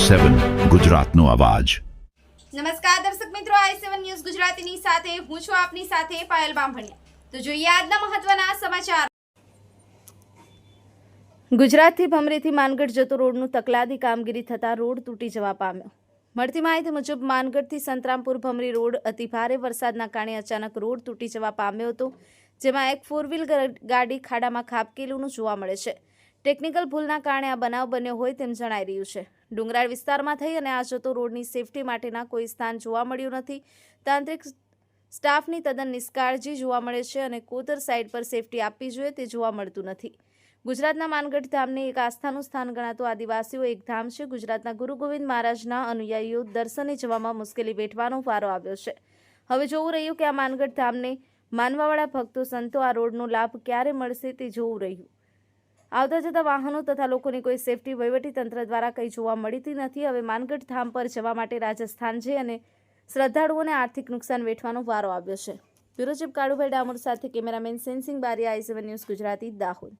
સેવન ગુજરાતનો અવાજ. નમસ્કાર દર્શક મિત્રો આઈ સેવન ન્યૂઝ ગુજરાતીની સાથે હું છું આપની સાથે પાયલ બામભણિયા. તો જોઈએ આજના મહત્વના સમાચાર. ગુજરાતથી ભમરીથી માનગઢ જતો રોડનું તકલાદી કામગીરી થતાં રોડ તૂટી જવા પામ્યો. મળતી માહિતી મુજબ માનગઢથી સંતરામપુર ભમરી રોડ અતિ ભારે વરસાદના કારણે અચાનક રોડ તૂટી જવા પામ્યો હતો જેમાં એક ફોર વ્હીલ ગાડી ખાડામાં ખાબકેલું જોવા મળે છે. ટેકનિકલ ભૂલના કારણે આ બનાવ બન્યો હોય તેમ જણાઈ રહ્યું છે. ડુંગરાળ વિસ્તારમાં થઈ અને આ જતો રોડની સેફટી માટેના કોઈ સ્થાન જોવા મળ્યું નથી. તાંત્રિક સ્ટાફની તદ્દન નિષ્કાળજી જોવા મળે છે અને કોતર સાઇડ પર સેફટી આપવી જોઈએ તે જોવા મળતું નથી. ગુજરાતના માનગઢ ધામને એક આસ્થાનું સ્થાન ગણાતું આદિવાસીઓ એક ધામ છે. ગુજરાતના ગુરુ ગોવિંદ મહારાજના અનુયાયીઓ દર્શને જવામાં મુશ્કેલી વેઠવાનો વારો આવ્યો છે. હવે જોવું રહ્યું કે આ માનગઢ ધામને માનવાવાળા ભક્તો, સંતો આ રોડનો લાભ ક્યારે મળશે તે જોવું રહ્યું. આવતા જતા વાહનો તથા લોકોને કોઈ સેફટી વહીવટી તંત્ર દ્વારા કંઈ જોવા મળતી નથી. હવે માનગઢ ધામ પર જવા માટે રાજસ્થાન છે અને શ્રદ્ધાળુઓને આર્થિક નુકસાન વેઠવાનો વારો આવ્યો છે. બ્યુરો કાળુભાઈ ડામોર સાથે cameraman Sensing Bariya, I news Gujarati, Dahod.